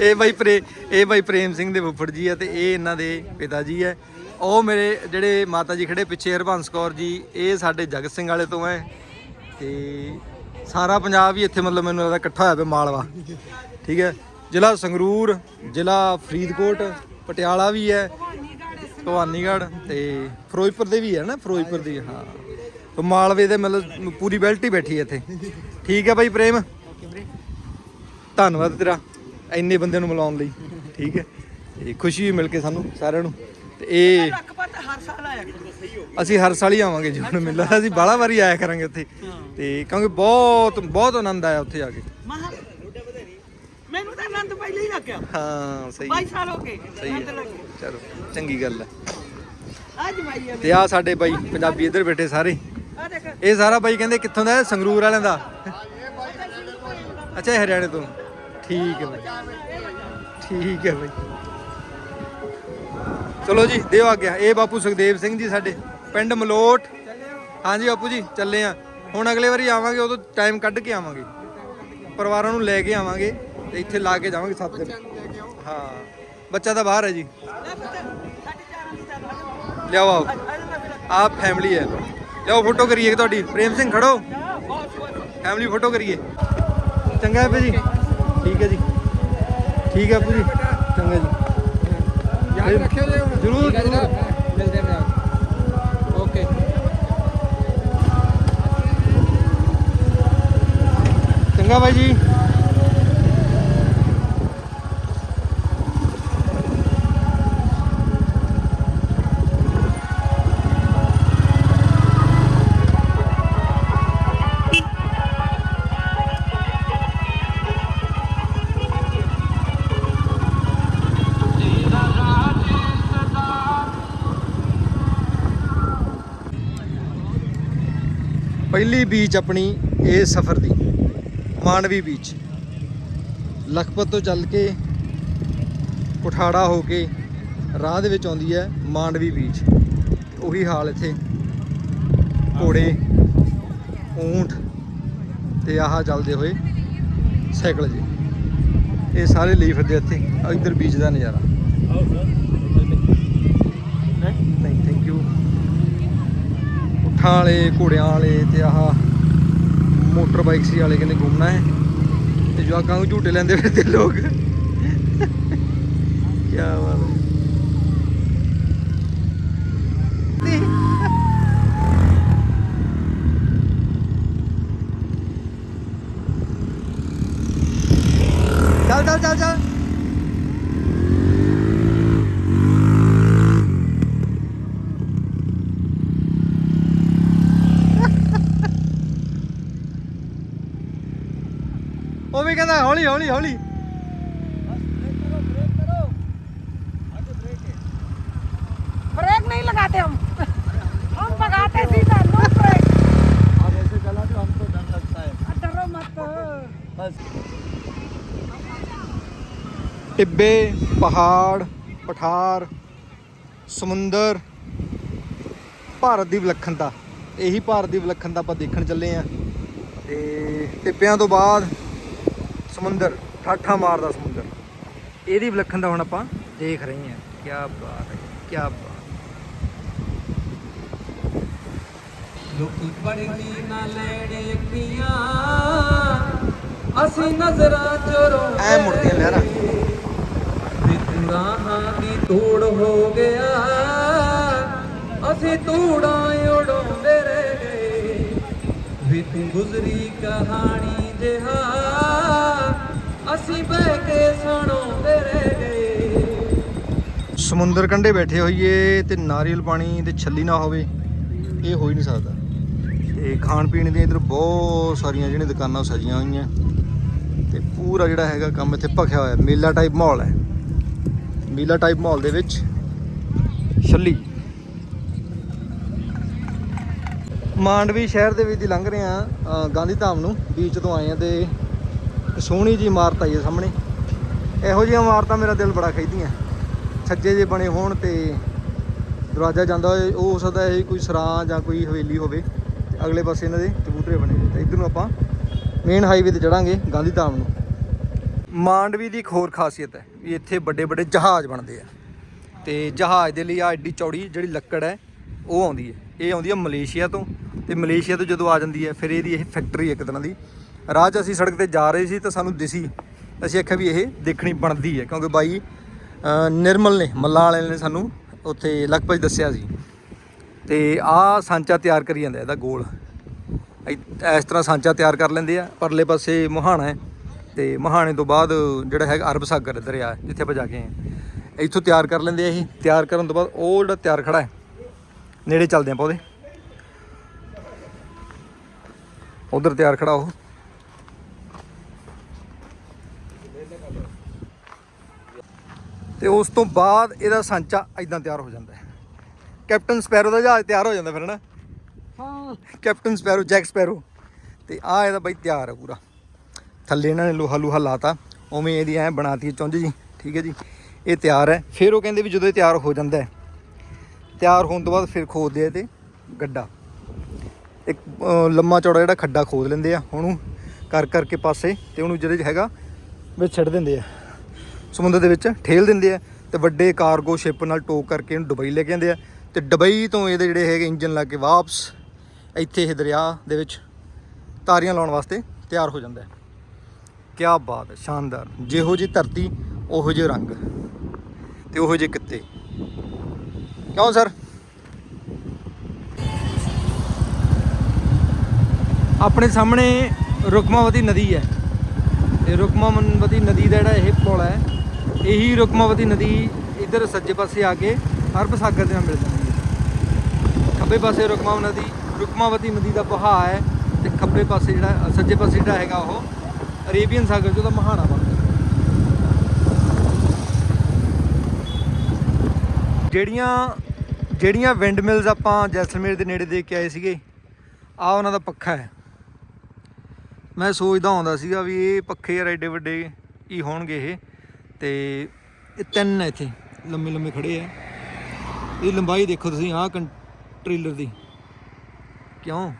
ਇਹ ਬਾਈ ਪ੍ਰੇ ਇਹ ਬਾਈ ਪ੍ਰੇਮ ਸਿੰਘ ਦੇ ਫੁੱਫੜ ਜੀ ਆ ਤੇ ਇਹ ਇਹਨਾਂ ਦੇ ਪਿਤਾ ਜੀ ਹੈ ਉਹ ਮੇਰੇ ਜਿਹੜੇ ਮਾਤਾ ਜੀ ਖੜੇ ਪਿੱਛੇ ਹਰਬੰਸ ਕੌਰ ਜੀ, ਇਹ ਸਾਡੇ ਜਗਤ ਸਿੰਘ ਵਾਲੇ ਤੋਂ ਹੈ ਤੇ ਸਾਰਾ ਪੰਜਾਬ ਹੀ ਇੱਥੇ ਮਤਲਬ ਮੈਨੂੰ ਲੱਗਦਾ ਇਕੱਠਾ ਹੋਇਆ ਪਿਆ ਮਾਲਵਾ। ਠੀਕ ਹੈ। ਜ਼ਿਲ੍ਹਾ ਸੰਗਰੂਰ, ਜ਼ਿਲ੍ਹਾ ਫਰੀਦਕੋਟ, ਪਟਿਆਲਾ ਵੀ ਹੈ, ਭਵਾਨੀਗੜ੍ਹ ਤੇ ਫਿਰੋਜ਼ਪੁਰ ਦੇ ਵੀ ਹੈ ਨਾ, ਫਿਰੋਜ਼ਪੁਰ ਦੀ, ਹਾਂ। ਤੇ ਮਾਲਵੇ ਦੇ ਮਤਲਬ ਪੂਰੀ ਬੈਲਟ ਹੀ ਬੈਠੀ ਹੈ ਇੱਥੇ। ਠੀਕ ਹੈ ਬਾਈ ਪ੍ਰੇਮ। ਧੰਨਵਾਦ ਤੇਰਾ। ਇੰਨੇ ਬੰਦਿਆਂ ਨੂੰ ਮਿਲਾਉਣ ਲਈ। ਠੀਕ ਹੈ। ਤੇ ਖੁਸ਼ੀ ਵੀ ਮਿਲ ਕੇ ਸਾਨੂੰ ਸਾਰਿਆਂ ਨੂੰ। ਤੇ ਇਹ ਲਖਪਤ ਹਰ ਸਾਲ ਆਇਆ ਕਰੋ ਅਸੀਂ ਹਰ ਸਾਲ ਹੀ ਆਵਾਂਗੇ ਜੀ ਹੁਣ ਮਿਲਦਾ ਅਸੀਂ ਬਾਹਲਾ ਵਾਰੀ ਆਇਆ ਕਰਾਂਗੇ ਉੱਥੇ। ਤੇ ਕਿਉਂਕਿ ਬਹੁਤ ਬਹੁਤ ਆਨੰਦ ਆਇਆ ਉੱਥੇ ਆ ਕੇ। ਮਹਾ ਮੈਨੂੰ ਤਾਂ ਆਨੰਦ ਪਹਿਲੇ ਹੀ ਲੱਗਿਆ। ਹਾਂ ਸਹੀ। 22 ਸਾਲ ਹੋ ਗਏ ਸਹੀ ਆਨੰਦ ਹੈ। ਲੱਗਿਆ ਚਲੋ ਚੰਗੀ ਗੱਲ ਹੈ। ਅੱਜ ਮਾਈ ਆ ਤੇ ਆ ਸਾਡੇ ਬਾਈ ਪੰਜਾਬੀ ਇੱਧਰ ਬੈਠੇ ਸਾਰੇ। ਆ ਦੇਖ। ਇਹ ਸਾਰਾ ਬਾਈ ਕਹਿੰਦੇ ਕਿੱਥੋਂ ਦਾ ਹੈ? ਸੰਗਰੂਰ ਵਾਲਿਆਂ ਦਾ। ਅੱਛਾ ਇਹ ਹਰਿਆਣੇ ਤੋਂ। ਠੀਕ ਹੈ ਬਾਈ। ਠੀਕ ਹੈ ਬਾਈ। ਚਲੋ ਜੀ ਦਿਓ ਆ ਗਿਆ। ਇਹ ਬਾਪੂ ਸੁਖਦੇਵ ਸਿੰਘ ਜੀ ਸਾਡੇ ਪਿੰਡ ਮਲੋਟ। ਹਾਂਜੀ ਬਾਪੂ ਜੀ ਚੱਲੇ ਆ। ਹੁਣ ਅਗਲੇ ਵਾਰੀ ਆਵਾਂਗੇ ਉਦੋਂ ਟਾਈਮ ਕੱਢ ਕੇ ਆਵਾਂਗੇ। ਪਰਿਵਾਰਾਂ ਨੂੰ ਲੈ ਕੇ ਆਵਾਂਗੇ ਤੇ ਇੱਥੇ ਲਾ ਕੇ ਜਾਵਾਂਗੇ ਸੱਤ ਦਿਨ। ਹਾਂ। ਬੱਚਾ ਤਾਂ ਬਾਹਰ ਹੈ ਜੀ। ਲਿਆਓ ਆਓ। ਆਪ ਫੈਮਿਲੀ ਹੈ। ਲਿਆਓ ਫੋਟੋ ਕਰੀਏ ਤੁਹਾਡੀ। ਪ੍ਰੇਮ ਸਿੰਘ ਖੜੋ। ਫੈਮਿਲੀ ਫੋਟੋ ਕਰੀਏ। ਚੰਗਾ ਹੈ ਭਾਜੀ ਠੀਕ ਹੈ ਜੀ। ਠੀਕ ਹੈ ਪੂਰੀ। ਚੰਗਾ ਜੀ। ਯਾਦ ਰੱਖਿਓ ਜੀ ਜਰੂਰ ਮਿਲਦੇ ਹਾਂ ਓਕੇ ਚੰਗਾ ਬਾਈ ਜੀ। ਪਹਿਲੀ ਬੀਚ ਆਪਣੀ ਇਹ ਸਫ਼ਰ ਦੀ ਮਾਂਡਵੀ ਬੀਚ। ਲਖਪਤ ਤੋਂ ਚੱਲ ਕੇ ਕੁਠਾੜਾ ਹੋ ਕੇ ਰਾਹ ਦੇ ਵਿੱਚ ਆਉਂਦੀ ਹੈ ਮਾਂਡਵੀ ਬੀਚ। ਉਹੀ ਹਾਲ ਇੱਥੇ। ਘੋੜੇ ਊਂਠ ਤੇ ਆਹ ਚੱਲਦੇ ਹੋਏ ਸਾਈਕਲ ਜੀ। ਇਹ ਸਾਰੇ ਲਈ ਫਿਰਦੇ ਇੱਥੇ। ਇੱਧਰ ਬੀਚ ਦਾ ਨਜ਼ਾਰਾ। ਨਹੀਂ ਥੈਂਕ ਯੂ ਊਠਾਂ ਵਾਲੇ, ਘੋੜਿਆਂ ਵਾਲੇ ਤੇ ਆਹ ਮੋਟਰ ਬਾਈਕਸ ਵਾਲੇ ਕਹਿੰਦੇ ਘੁੰਮਣਾ ਹੈ। ਤੇ ਜਵਾਕਾਂ ਨੂੰ ਝੂਟੇ ਲੈਂਦੇ ਫਿਰਦੇ ਲੋਕ। ਕੀ ਬਾਤ ਚੱਲ ਚੱਲ ਚੱਲ ਚੱਲ ਉਹ ਵੀ ਕਹਿੰਦਾ ਹੌਲੀ ਹੌਲੀ ਹੌਲੀ ब्रेक नहीं लगाते हम हम भगाते सीधा नो ब्रेक आप ऐसे चला दो हमको डर लगता है डरो मत ਬਸ ਟਿੱਬੇ ਪਹਾੜ ਪਠਾਰ ਸਮੁੰਦਰ ਭਾਰਤ ਦੀ ਵਿਲੱਖਣਤਾ ਇਹੀ ਭਾਰਤ ਦੀ ਵਿਲੱਖਣਤਾ ਆਪਾਂ ਦੇਖਣ ਚੱਲੇ ਆ ਤੇ ਟਿੱਬਿਆਂ ਤੋਂ ਬਾਅਦ ਸਮੁੰਦਰ ਠਾਠਾ ਮਾਰਦਾ ਸਮੁੰਦਰ। ਇਹਦੀ ਵਿਲੱਖਣਤਾ ਹੁਣ ਆਪਾਂ ਦੇਖ ਰਹੇ ਹਾਂ। ਕੀ ਬਾਤ ਹੈ ਕੀ ਬਾਤ। ਲੋਕੀ ਪੜਦੀ ਨਾ ਲੈਣੇ ਅੱਖੀਆਂ ਅਸੀਂ ਨਜ਼ਰਾਂ ਚੋਰੋ ਐ ਮੁੜਦੀਆਂ ਲਹਿਰਾਂ ਰਾਹਾਂ ਦੀ ਤੋੜ ਹੋ ਗਿਆ ਅਸੀਂ ਤੂੜਾਂ ਉਡਾਉਂਦੇ ਰਹਿ ਵੀ ਤੂੰ ਗੁਜ਼ਰੀ ਕਹਾਣੀ ਜਹਾ ਅਸੀਂ ਬਹਿ ਕੇ ਸੁਣਾਉਂਦੇ ਰਹਿ ਗਏ। ਸਮੁੰਦਰ ਕੰਢੇ ਬੈਠੇ ਹੋਈਏ ਤੇ ਨਾਰੀਅਲ ਪਾਣੀ ਤੇ ਛੱਲੀ ਨਾ ਹੋਵੇ, ਇਹ ਹੋ ਹੀ ਨਹੀਂ ਸਕਦਾ। ਤੇ ਖਾਣ ਪੀਣ ਦੀਆਂ ਇਧਰ ਬਹੁਤ ਸਾਰੀਆਂ ਜਿਹੜੀਆਂ ਦੁਕਾਨਾਂ ਉਹ ਸਜੀਆਂ ਹੋਈਆਂ। ਤੇ ਪੂਰਾ ਜਿਹੜਾ ਹੈਗਾ ਕੰਮ ਇੱਥੇ ਭਖਿਆ ਹੋਇਆ, ਮੇਲਾ ਟਾਈਪ ਮਾਹੌਲ ਹੈ। ਮੇਲਾ ਟਾਈਪ ਮਾਹੌਲ ਦੇ ਵਿੱਚ ਛੱਲੀ। ਮਾਂਡਵੀ ਸ਼ਹਿਰ ਦੇ ਵਿੱਚ ਦੀ ਲੰਘ ਰਹੇ ਆ ਗਾਂਧੀ ਧਾਮ ਨੂੰ ਬੀਚ ਤੋਂ ਆਏ ਆ ਤੇ ਸੋਹਣੀ ਜੀ ਇਮਾਰਤ ਆਈ ਹੈ ਸਾਹਮਣੇ। ਇਹੋ ਜਿਹੀਆਂ ਇਮਾਰਤਾਂ ਮੇਰਾ ਦਿਲ ਬੜਾ ਖਿੱਚਦੀਆਂ। ਛੱਜੇ ਜੇ ਬਣੇ ਹੋਣ ਤੇ ਦਰਵਾਜ਼ਾ ਜਾਂਦਾ ਹੋਏ, ਉਹ ਹੋ ਸਕਦਾ ਇਹ ਕੋਈ ਸਰਾਂ ਜਾਂ ਕੋਈ ਹਵੇਲੀ ਹੋਵੇ ਤੇ ਅਗਲੇ ਪਾਸੇ ਇਹਨਾਂ ਦੇ ਚਬੂਤਰੇ ਬਣੇ ਹੋਏ। ਤੇ ਇੱਧਰ ਨੂੰ ਆਪਾਂ ਮੇਨ ਹਾਈਵੇ ਤੇ ਚੜਾਂਗੇ, ਗਾਂਧੀ ਧਾਮ ਨੂੰ। ਮਾਂਡਵੀ ਦੀ ਇੱਕ ਹੋਰ ਖਾਸੀਅਤ ਹੈ ਵੀ ਇੱਥੇ ਵੱਡੇ ਵੱਡੇ ਜਹਾਜ਼ ਬਣਦੇ ਆ। ਤੇ ਜਹਾਜ਼ ਦੇ ਲਈ ਆ ਐਡੀ ਚੌੜੀ ਜਿਹੜੀ ਲੱਕੜ ਹੈ, ਉਹ ਆਉਂਦੀ ਹੈ। ਇਹ ਆਉਂਦੀ ਹੈ ਮਲੇਸ਼ੀਆ ਤੋਂ ਤੇ ਮਲੇਸ਼ੀਆ ਤੋਂ ਜਦੋਂ ਆ ਜਾਂਦੀ ਹੈ, ਫਿਰ ਇਹਦੀ ਇਹ ਫੈਕਟਰੀ ਇੱਕ ਤਰ੍ਹਾਂ ਦੀ। ਰਾਹ 'ਚ ਅਸੀਂ ਸੜਕ ਤੇ ਜਾ ਰਹੇ ਸੀ ਤਾਂ ਸਾਨੂੰ ਦਿਸੀ। ਅਸੀਂ ਆਖਿਆ ਵੀ ਇਹ ਦੇਖਣੀ ਬਣਦੀ ਹੈ ਕਿਉਂਕਿ ਬਾਈ ਨਿਰਮਲ ਨੇ, ਮੱਲਾਂ ਵਾਲੇ ਨੇ ਸਾਨੂੰ ਉੱਥੇ ਲਗਭਗ ਦੱਸਿਆ ਸੀ। ਤੇ ਆਹ ਸਾਂਚਾ ਤਿਆਰ ਕਰੀ ਜਾਂਦਾ ਇਹਦਾ ਗੋਲ। ਇਸ ਤਰ੍ਹਾਂ ਸਾਂਚਾ ਤਿਆਰ ਕਰ ਲੈਂਦੇ ਆ, ਪਰਲੇ ਪਾਸੇ ਮੁਹਾਣਾ ਹੈ ਤੇ ਮੁਹਾਣੇ ਤੋਂ ਬਾਅਦ ਜਿਹੜਾ ਹੈਗਾ ਅਰਬ ਸਾਗਰ ਦਰਿਆ ਜਿੱਥੇ ਆਪਾਂ ਜਾ ਕੇ ਆਏ ਇੱਥੋਂ ਤਿਆਰ ਕਰ ਲੈਂਦੇ ਆ ਇਹ। ਤਿਆਰ ਕਰਨ ਤੋਂ ਬਾਅਦ ਉਹ ਜਿਹੜਾ ਤਿਆਰ ਖੜਾ ਹੈ, ਨੇੜੇ ਚੱਲਦੇ ਆਪਾਂ ਉਹਦੇ। ਉਧਰ ਤਿਆਰ ਖੜਾ ਉਹ। ਤੇ ਉਸ ਤੋਂ ਬਾਅਦ ਇਹਦਾ ਸਾਂਚਾ ਇਦਾਂ ਤਿਆਰ ਹੋ ਜਾਂਦਾ ਹੈ। ਕੈਪਟਨ ਸਪੈਰੋ ਦਾ ਜਹਾਜ਼ ਤਿਆਰ ਹੋ ਜਾਂਦਾ ਫਿਰ ਨਾ? ਹਾਂ। Captain Sparrow Jack Sparrow. ਤੇ ਆ ਇਹਦਾ ਬਾਈ ਤਿਆਰ ਹੈ ਪੂਰਾ। ਥੱਲੇ ਇਹਨਾਂ ਨੇ ਲੋਹਾ ਲੂਹਾ ਲਾਤਾ। ਉਵੇਂ ਇਹਦੀ ਐ ਬਣਾਤੀ ਚੁੰਝ ਜੀ ਠੀਕ ਹੈ ਜੀ? ਇਹ ਤਿਆਰ ਹੈ। ਫਿਰ ਉਹ ਕਹਿੰਦੇ ਵੀ ਜਦੋਂ ਇਹ ਤਿਆਰ ਹੋ ਜਾਂਦਾ ਹੈ ਤਿਆਰ ਹੋਣ ਤੋਂ ਬਾਅਦ ਫਿਰ ਖੋਦਦੇ ਆ ਤੇ ਗੱਡਾ। ਇੱਕ ਲੰਮਾ ਚੌੜਾ ਜਿਹੜਾ ਖੱਡਾ ਖੋਦ ਲੈਂਦੇ ਆ। ਉਹਨੂੰ ਕਰ ਕਰਕੇ ਪਾਸੇ ਤੇ ਉਹਨੂੰ ਜਿਹਦੇ 'ਚ ਹੈਗਾ ਵਿੱਚ ਛੱਡ ਦਿੰਦੇ ਆ। ਸਮੁੰਦਰ ਦੇ ਵਿੱਚ ਠੇਲ ਦਿੰਦੇ ਆ ਤੇ ਵੱਡੇ ਕਾਰਗੋ ਸ਼ਿਪ ਨਾਲ ਟੋਕ ਕਰਕੇ ਇਹਨੂੰ ਦੁਬਈ ਲੈ ਕੇ ਆਉਂਦੇ ਆ। ਤੇ ਦੁਬਈ ਤੋਂ ਇਹਦੇ ਜਿਹੜੇ ਹੈਗੇ ਇੰਜਨ ਲਾ ਕੇ ਵਾਪਸ ਇੱਥੇ ਇਹ ਦਰਿਆ ਦੇ ਵਿੱਚ ਤਾਰੀਆਂ ਲਾਉਣ ਵਾਸਤੇ ਤਿਆਰ ਹੋ ਜਾਂਦਾ ਹੈ। ਕੀ ਬਾਤ ਹੈ, ਸ਼ਾਨਦਾਰ। ਜਿਹੋ ਜੀ ਧਰਤੀ, ਉਹੋ ਜਿਹੇ ਰੰਗ ਤੇ ਉਹੋ ਜਿਹੇ ਕਿੱਤੇ। ਕਿਉਂ ਸਰ? ਆਪਣੇ ਸਾਹਮਣੇ ਰੁਕਮਾਵਤੀ ਨਦੀ ਹੈ। ਤੇ ਰੁਕਮਾਵਤੀ ਨਦੀ ਦਾ ਜਿਹੜਾ ਇਹ ਪੁਲ ਹੈ ਇਹੀ ਰੁਕਮਾਵਤੀ ਨਦੀ ਇਧਰ ਸੱਜੇ ਪਾਸੇ ਆ ਕੇ ਅਰਬ ਸਾਗਰ ਦੇ ਨਾਲ ਮਿਲ ਜਾਂਦੀ ਹੈ। ਖੱਬੇ ਪਾਸੇ ਰੁਕਮਾਵ ਨਦੀ, ਰੁਕਮਾਵਤੀ ਨਦੀ ਦਾ ਵਹਾਅ ਹੈ ਤੇ ਖੱਬੇ ਪਾਸੇ ਜਿਹੜਾ, ਸੱਜੇ ਪਾਸੇ ਜਿਹੜਾ ਹੈਗਾ ਉਹ ਅਰੇਬੀਅਨ ਸਾਗਰ ਜਿਹਦਾ ਮਹਾਨਾ ਬਣਦਾ ਜਿਹੜੀਆਂ ਜਿਹੜੀਆਂ ਵਿੰਡ ਮਿਲਸ ਆਪਾਂ ਜੈਸਲਮੇਰ ਦੇ ਨੇੜੇ ਦੇਖ ਕੇ ਆਏ ਸੀਗੇ ਆ ਉਹਨਾਂ ਦਾ ਪੱਖਾ ਹੈ। ਮੈਂ ਸੋਚਦਾ ਹੁੰਦਾ ਸੀਗਾ ਵੀ ਇਹ ਪੱਖੇ ਯਾਰ ਐਡੇ ਵੱਡੇ ਹੀ ਹੋਣਗੇ ਇਹ। ਤੇ ਇਹ ਤਿੰਨ ਹੈ ਇੱਥੇ, ਲੰਮੇ ਲੰਮੇ ਖੜੇ ਆ। ਇਹ ਲੰਬਾਈ ਦੇਖੋ ਤੁਸੀਂ, ਆਹ ਟ੍ਰੇਲਰ ਦੀ। ਕਿਉਂ?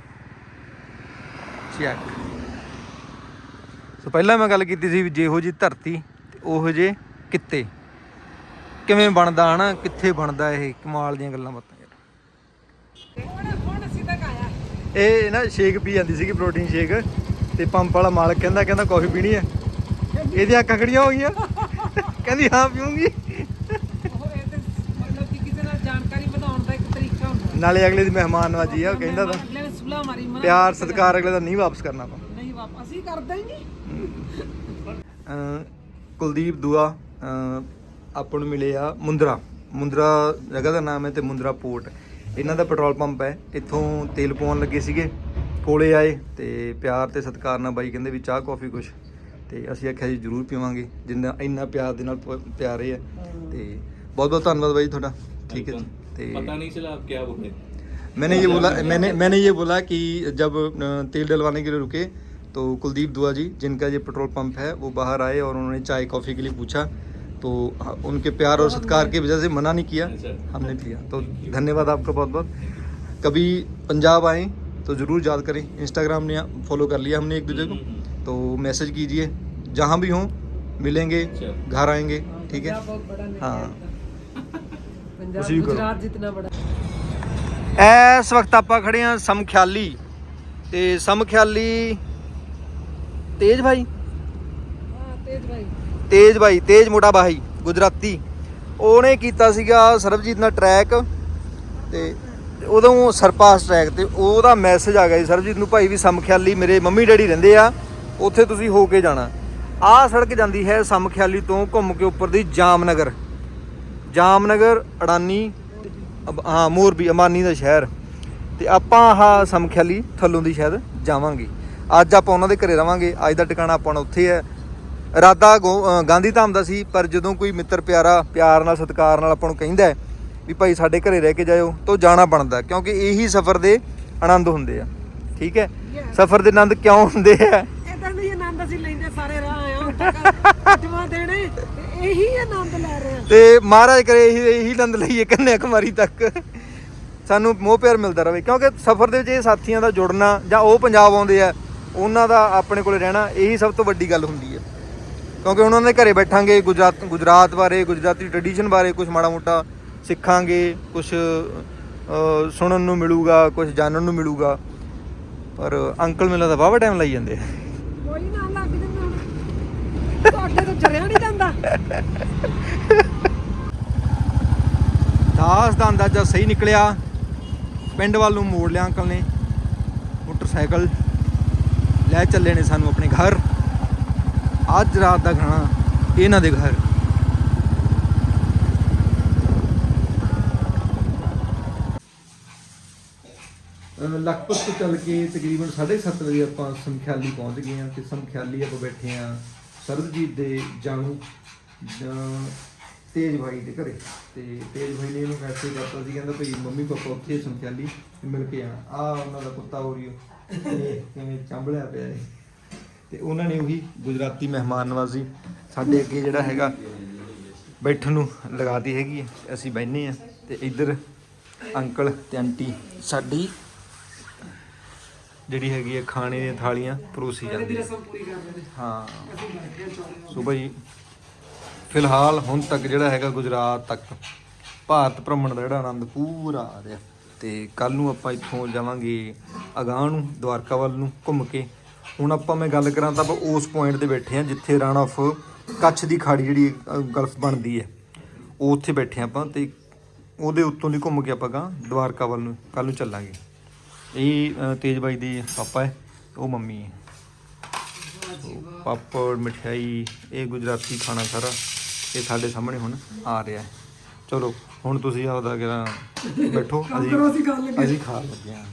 ਚੈੱਕ ਸੋ ਪਹਿਲਾਂ ਮੈਂ ਗੱਲ ਕੀਤੀ ਸੀ ਜਿਹੋ ਜੀ ਧਰਤੀ ਤੇ ਉਹੋ ਜੇ ਕਿੱਤੇ। ਕਿਵੇਂ ਬਣਦਾ ਹਨਾ, ਕਿੱਥੇ ਬਣਦਾ ਇਹ ਕਮਾਲ ਦੀਆਂ ਗੱਲਾਂ ਬਾਤਾਂ ਯਾਰ। ਇਹ ਨਾ ਸ਼ੇਕ ਪੀ ਜਾਂਦੀ ਸੀਗੀ ਪ੍ਰੋਟੀਨ ਸ਼ੇਕ ਤੇ ਪੰਪ ਵਾਲਾ ਮਾਲਕ ਕਹਿੰਦਾ ਕਹਿੰਦਾ ਕਾਫੀ ਪੀਣੀ ਹੈ। ਇਹਦੀਆਂ ਅੱਖਾਂ ਖੜੀਆਂ ਹੋ ਗਈਆਂ? ਕਹਿੰਦੀ ਹਾਂ ਪੀਉਂਗੀ ਉਹ ਇਹ ਤੇ ਮਤਲਬ ਕਿ ਕਿਸੇ ਨਾਲ ਜਾਣਕਾਰੀ ਵਧਾਉਣ ਦਾ ਇੱਕ ਤਰੀਕਾ ਹੁੰਦਾ। ਨਾਲੇ ਅਗਲੇ ਦੀ ਮਹਿਮਾਨ ਨਵਾਜੀ ਆ ਉਹ ਕਹਿੰਦਾ ਤਾਂ ਅਗਲੇ ਨੇ ਸੁਲਾ ਮਾਰੀ ਮਨਾ ਪਿਆਰ ਸਤਿਕਾਰ ਅਗਲੇ ਦਾ ਨਹੀਂ ਵਾਪਸ ਕਰਨਾ ਆਪਾਂ। ਨਹੀਂ ਵਾਪਸ ਅਸੀਂ ਕਰਦੇ ਹੀ ਨਹੀਂ। ਅਮ ਕੁਲਦੀਪ ਦੁਆ ਅਮ ਆਪਾਂ ਨੂੰ ਮਿਲੇ ਆ ਮੁੰਦਰਾ। ਮੁੰਦਰਾ ਜਗ੍ਹਾ ਦਾ ਨਾਮ ਹੈ ਤੇ ਮੁੰਦਰਾ ਪੋਰਟ। ਇਹਨਾਂ ਦਾ ਪੈਟਰੋਲ ਪੰਪ ਹੈ ਇੱਥੋਂ ਤੇਲ ਪਵਾਉਣ ਲੱਗੇ ਸੀਗੇ। ਕੋਲੇ ਆਏ ਤੇ ਪਿਆਰ ਤੇ ਸਤਿਕਾਰ ਨਾਲ ਬਾਈ ਕਹਿੰਦੇ ਵੀ ਚਾਹ ਕੌਫੀ ਕੁਛ। ਤੇ ਅਸੀਂ ਆਖਿਆ ਜੀ ਜ਼ਰੂਰ ਪੀਵਾਂਗੇ ਜਿੰਨਾ ਇੰਨਾ ਪਿਆਰ ਦੇ ਨਾਲ ਪ- ਪਿਆਰੇ ਆ ਤੇ ਬਹੁਤ ਬਹੁਤ ਧੰਨਵਾਦ ਬਾਈ ਤੁਹਾਡਾ ਠੀਕ ਹੈ ਜੀ ਤੇ पता नहीं चला आप क्या बोले मैंने ये बोला मैंने मैंने ये बोला कि जब अ, तेल डलवाने के लिए रुके तो कुलदीप दुआ जी जिनका ये पेट्रोल पंप है वो बाहर आए और उन्होंने चाय कॉफ़ी के लिए पूछा तो हाँ, उनके प्यार और सत्कार की वजह से मना नहीं किया अच्छा। हमने पिया तो धन्यवाद आपका बहुत बहुत कभी पंजाब आए तो ज़रूर याद करें इंस्टाग्राम ने फॉलो कर लिया हमने एक दूसरे को तो मैसेज कीजिए जहाँ भी हों मिलेंगे अच्छा। घर आएंगे ठीक है बहुत बड़ा नहीं हाँ पंजाब उसी को करो। गुजरात जितना बड़ा ਇਸ ਵਕਤ ਆਪਾਂ ਖੜੇ ਆ ਸਮਖਿਆਲੀ ਤੇ ਸਮਖਿਆਲੀ ਤੇਜ ਭਾਈ ਹਾਂ ਤੇਜ ਭਾਈ ਤੇਜ ਭਾਈ ਤੇਜ ਮੋਟਾ ਭਾਈ ਗੁਜਰਾਤੀ ਉਹਨੇ ਕੀਤਾ ਸੀਗਾ ਸਰਬਜੀਤ ਨਾਲ ਟਰੈਕ ਤੇ ਉਦੋਂ ਸਰਪਾਸ ਟਰੈਕ ਤੇ ਉਹਦਾ ਮੈਸੇਜ ਆ ਗਿਆ ਜੀ ਸਰਬਜੀਤ ਨੂੰ ਭਾਈ ਵੀ ਸਮਖਿਆਲੀ ਮੇਰੇ ਮੰਮੀ ਡੈਡੀ ਰਹਿੰਦੇ ਆ ਉੱਥੇ ਤੁਸੀਂ ਹੋ ਕੇ ਜਾਣਾ। ਆਹ ਸੜਕ ਜਾਂਦੀ ਹੈ ਸਮਖਿਆਲੀ ਤੋਂ ਘੁੰਮ ਕੇ ਉੱਪਰ ਦੀ ਜਾਮਨਗਰ। ਜਾਮਨਗਰ ਅਡਾਨੀ ਹਾਂ ਮੋਰਬੀ ਅਮਾਨੀ ਦਾ ਸ਼ਹਿਰ। ਤੇ ਆਪਾਂ ਆਹ ਸਮਖਿਆਲੀ ਥੱਲੋਂ ਦੀ ਸ਼ਾਇਦ ਜਾਵਾਂਗੇ। ਅੱਜ ਆਪਾਂ ਉਹਨਾਂ ਦੇ ਘਰੇ ਰਵਾਂਗੇ। ਅੱਜ ਦਾ ਟਿਕਾਣਾ ਆਪਾਂ ਉੱਥੇ ਹੈ। ਇਰਾਦਾ ਗਾਂਧੀ ਧਾਮ ਦਾ ਸੀ ਪਰ ਜਦੋਂ ਕੋਈ ਮਿੱਤਰ ਪਿਆਰਾ ਪਿਆਰ ਨਾਲ ਸਤਿਕਾਰ ਨਾਲ ਆਪਾਂ ਨੂੰ ਕਹਿੰਦਾ ਵੀ ਭਾਈ ਸਾਡੇ ਘਰੇ ਰਹਿ ਕੇ ਜਾਇਓ ਤਾਂ ਜਾਣਾ ਬਣਦਾ ਕਿਉਂਕਿ ਇਹੀ ਸਫ਼ਰ ਦੇ ਆਨੰਦ ਹੁੰਦੇ ਆ। ਠੀਕ ਹੈ? ਸਫ਼ਰ ਦੇ ਆਨੰਦ ਕਿਉਂ ਹੁੰਦੇ ਆ? ਅਸੀਂ ਲੈਂਦੇ ਸਾਰੇ ਰਾਹ ਆਏ ਹਾਂ ਕਟਵਾ ਦੇਣੇ ਤੇ ਇਹੀ ਆਨੰਦ ਲੈ ਰਹੇ ਹਾਂ ਤੇ ਮਹਾਰਾਜ ਕਰੇ ਇਹੀ ਇਹੀ ਆਨੰਦ ਲਈਏ ਕੰਨਿਆ ਕੁਮਾਰੀ ਤੱਕ। ਸਾਨੂੰ ਮੋਹ ਪਿਆਰ ਮਿਲਦਾ ਰਹੇ, ਕਿਉਂਕਿ ਸਫ਼ਰ ਦੇ ਵਿੱਚ ਇਹ ਸਾਥੀਆਂ ਦਾ ਜੁੜਨਾ ਜਾਂ ਉਹ ਪੰਜਾਬ ਆਉਂਦੇ ਆ, ਉਹਨਾਂ ਦਾ ਆਪਣੇ ਕੋਲੇ ਰਹਿਣਾ, ਇਹੀ ਸਭ ਤੋਂ ਵੱਡੀ ਗੱਲ ਹੁੰਦੀ ਹੈ। ਕਿਉਂਕਿ ਉਹਨਾਂ ਦੇ ਘਰੇ ਬੈਠਾਂਗੇ, ਗੁਜਰਾਤ ਗੁਜਰਾਤ ਬਾਰੇ, ਗੁਜਰਾਤੀ ਟ੍ਰੈਡੀਸ਼ਨ ਬਾਰੇ ਕੁਝ ਮਾੜਾ ਮੋਟਾ ਸਿੱਖਾਂਗੇ ਕੁਝ ਸੁਣਨ ਨੂੰ ਮਿਲੂਗਾ ਕੁਝ ਜਾਣਨ ਨੂੰ ਮਿਲੂਗਾ। ਪਰ ਅੰਕਲ ਮਿਲਣ ਦਾ ਵਾਵਾ ਟਾਈਮ ਲਾਈ ਜਾਂਦੇ ਆ ਕੋਈ ਨਾ ਲੱਗ ਜਾਂਦਾ ਹੁਣ ਤੁਹਾਡੇ ਤੋਂ ਜਰਿਆ ਨਹੀਂ ਜਾਂਦਾ। ਦਾਸ ਦਾ ਅੰਦਾਜ਼ਾ ਸਹੀ ਨਿਕਲਿਆ। ਪਿੰਡ ਵੱਲ ਨੂੰ ਮੋੜ ਲਿਆ ਅੰਕਲ ਨੇ। ਮੋਟਰਸਾਈਕਲ ਲੈ ਚੱਲੇ ਨੇ ਸਾਨੂੰ ਆਪਣੇ ਘਰ। ਅੱਜ ਰਾਤ ਦਾ ਖਾਣਾ ਇਹਨਾਂ ਦੇ ਘਰ। ਲਖਪਤ ਤੋਂ ਚੱਲ ਕੇ ਤਕਰੀਬਨ 7:30 ਵਜੇ ਆਪਾਂ ਸਮਖਿਆਲੀ ਪਹੁੰਚ ਗਏ ਹਾਂ ਤੇ ਸਮਖਿਆਲੀ ਆਪਾਂ ਬੈਠੇ ਹਾਂ। ਸਰਬਜੀਤ ਦੇ ਜਾਣੂ ਜਾਂ ਤੇਜ ਭਾਈ ਦੇ ਘਰੇ। ਤੇ ਤੇਜ ਭਾਈ ਨੇ ਇਹਨੂੰ ਮੈਸੇਜ ਕਰਤਾ ਸੀ, ਕਹਿੰਦਾ ਭਈ ਮੰਮੀ ਪਾਪਾ ਉੱਥੇ ਸੰਖਿਆਲੀ ਮਿਲ ਕੇ ਆਣਾ ਆ ਉਹਨਾਂ ਦਾ ਕੁੱਤਾ ਹੋਰੀਓ ਇਹ ਕਿਵੇਂ ਚੰਬਲਿਆ ਪਿਆ ਹੈ ਤੇ ਉਹਨਾਂ ਨੇ ਉਹੀ ਗੁਜਰਾਤੀ ਮਹਿਮਾਨ ਨਵਾਜ਼ੀ ਸਾਡੇ ਅੱਗੇ ਜਿਹੜਾ ਹੈਗਾ ਬੈਠਣ ਨੂੰ ਲਗਾਤੀ ਹੈਗੀ ਹੈ ਅਸੀਂ ਬੈਠਨੇ ਆ ਤੇ ਇੱਧਰ ਅੰਕਲ ਤੇ ਆਂਟੀ, ਸਾਡੀ ਜਿਹੜੀ ਹੈਗੀ ਹੈ ਖਾਣੇ ਦੀਆਂ ਥਾਲੀਆਂ ਪਰੋਸੀ ਜਾਂਦੀ ਹੈ। ਹਾਂ ਸੋ ਭਾਈ ਫਿਲਹਾਲ ਹੁਣ ਤੱਕ ਜਿਹੜਾ ਹੈਗਾ ਗੁਜਰਾਤ ਤੱਕ ਭਾਰਤ ਭ੍ਰਮਣ ਦਾ ਜਿਹੜਾ ਆਨੰਦ ਪੂਰਾ ਆ ਰਿਹਾ। ਤੇ ਕੱਲ ਨੂੰ ਆਪਾਂ ਇੱਥੋਂ ਜਾਵਾਂਗੇ ਅਗਾਂਹ ਨੂੰ ਦਵਾਰਕਾ ਵੱਲ ਨੂੰ ਘੁੰਮ ਕੇ। ਹੁਣ ਆਪਾਂ ਮੈਂ ਗੱਲ ਕਰਾਂ ਤਾਂ ਆਪਾਂ ਉਸ ਪੁਆਇੰਟ ਤੇ ਬੈਠੇ ਆ ਜਿੱਥੇ ਰਨ ਆਫ ਕੱਛ ਦੀ ਖਾੜੀ ਜਿਹੜੀ ਗਲਫ ਬਣਦੀ ਹੈ। ਉਹ ਉੱਥੇ ਬੈਠੇ ਆਪਾਂ ਤੇ ਉਹਦੇ ਉੱਤੋਂ ਦੀ ਘੁੰਮ ਕੇ ਆਪਾਂ ਗਾ ਦਵਾਰਕਾ ਵੱਲ ਨੂੰ ਕੱਲ ਨੂੰ ਚੱਲਾਂਗੇ। ਇਹ ਤੇਜ ਬਾਈ ਦੇ ਪਾਪਾ ਹੈ ਉਹ ਮੰਮੀ ਹੈ। ਪਾਪੜ ਮਠਿਆਈ ਇਹ ਗੁਜਰਾਤੀ ਖਾਣਾ ਸਾਰਾ ਇਹ ਸਾਡੇ ਸਾਹਮਣੇ ਹੁਣ ਆ ਰਿਹਾ ਹੈ। ਚਲੋ ਹੁਣ ਤੁਸੀਂ ਆਪਦਾ ਕਿਹੜਾ ਬੈਠੋ ਅਸੀਂ। ਅਸੀਂ ਖਾ ਲੱਗੇ ਹਾਂ।